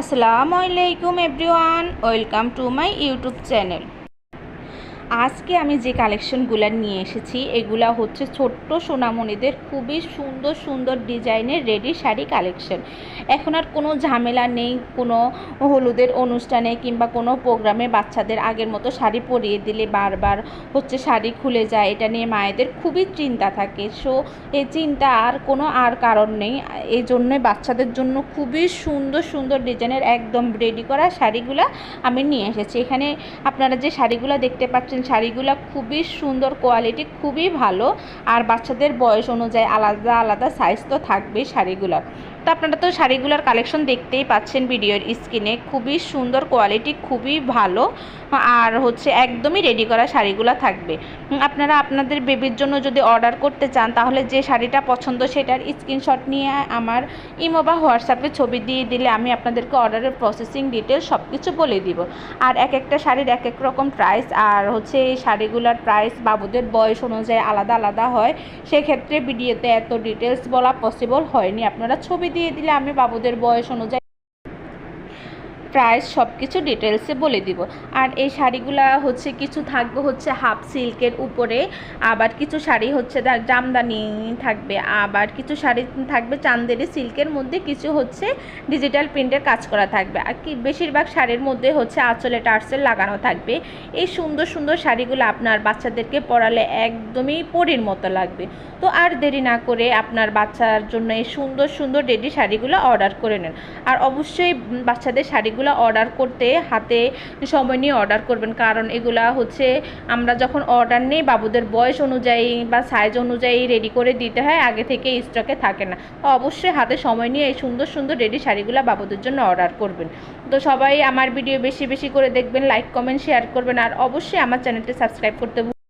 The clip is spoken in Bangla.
আসসালামু আলাইকুম everyone welcome to my YouTube channel. আজকে আমি যে কালেকশনগুলো নিয়ে এসেছি, এগুলা হচ্ছে ছোট্ট সোনামণিদের খুবই সুন্দর সুন্দর ডিজাইনের রেডি শাড়ি কালেকশন এখন আর কোনো ঝামেলা নেই, কোনো হলুদের অনুষ্ঠানে কিংবা কোনো প্রোগ্রামে বাচ্চাদের আগের মতো শাড়ি পরিয়ে দিলে বারবার হচ্ছে শাড়ি খুলে যায়, এটা নিয়ে মায়েদের খুবই চিন্তা থাকে। সো এই চিন্তা আর কোনো আর কারণ নেই। এই জন্য বাচ্চাদের জন্য খুবই সুন্দর সুন্দর ডিজাইনের একদম রেডি করা শাড়িগুলো আমি নিয়ে এসেছি। এখানে আপনারা যে শাড়িগুলো দেখতে পাচ্ছেন শাড়িগুলো খুবই সুন্দর কোয়ালিটি খুবই ভালো। আর বাচ্চাদের বয়স অনুযায়ী আলাদা আলাদা সাইজ তো থাকবেই শাড়িগুলোর। তো আপনারা তো শাড়িগুলোর কালেকশন দেখতেই পাচ্ছেন ভিডিওর স্ক্রিনে। খুবই সুন্দর কোয়ালিটি খুবই ভালো। আর হচ্ছে একদমই রেডি করা শাড়িগুলো থাকবে। আপনারা আপনাদের বেবির জন্য যদি অর্ডার করতে চান, তাহলে যে শাড়িটা পছন্দ সেটার স্ক্রিনশট নিয়ে আমার ইমো বা হোয়াটসঅ্যাপে ছবি দিয়ে দিলে আমি আপনাদেরকে অর্ডারের প্রসেসিং ডিটেলস সব কিছু বলে দিব। আর এক একটা শাড়ির এক এক রকম প্রাইস আর হচ্ছে এই শাড়িগুলোর প্রাইস বাবুদের বয়স অনুযায়ী আলাদা আলাদা হয়। সেক্ষেত্রে ভিডিওতে এত ডিটেলস বলা পসিবল হয়নি। আপনারা ছবি দিয়ে দিলে আমি বাবুদের বয়স অনুযায়ী প্রাইস সব কিছু ডিটেলসে বলে দিব। আর এই শাড়িগুলা হচ্ছে কিছু থাকবে হচ্ছে হাফ সিল্কের উপরে, আবার কিছু শাড়ি হচ্ছে জামদানি থাকবে, আবার কিছু শাড়ি থাকবে চান্দেরি সিল্কের মধ্যে, কিছু হচ্ছে ডিজিটাল প্রিন্টের কাজ করা থাকবে। আর কি বেশিরভাগ শাড়ির মধ্যে হচ্ছে আঁচলে টার্সেল লাগানো থাকবে। এই সুন্দর সুন্দর শাড়িগুলো আপনার বাচ্চাদেরকে পরালে একদমই পরীর মতো লাগবে। তো আর দেরি না করে আপনার বাচ্চার জন্য এই সুন্দর সুন্দর রেডি শাড়িগুলো অর্ডার করে নেন। আর অবশ্যই বাচ্চাদের বাচ্চাদের শাড়িগুলো অর্ডার করতে হাতে সময় নিয়ে অর্ডার করবেন। কারণ এগুলা হচ্ছে আমরা যখন অর্ডার নিই, বাবুদের বয়স অনুযায়ী বা সাইজ অনুযায়ী রেডি করে দিতে হয়, আগে থেকে স্টকে থাকে না। তো অবশ্যই হাতে সময় নিয়ে এই সুন্দর সুন্দর রেডি শাড়িগুলো বাবুদের জন্য অর্ডার করবেন। তো সবাই আমার ভিডিও বেশি বেশি করে দেখবেন লাইক কমেন্ট শেয়ার করবেন। আর অবশ্যই আমার চ্যানেলটি সাবস্ক্রাইব করতে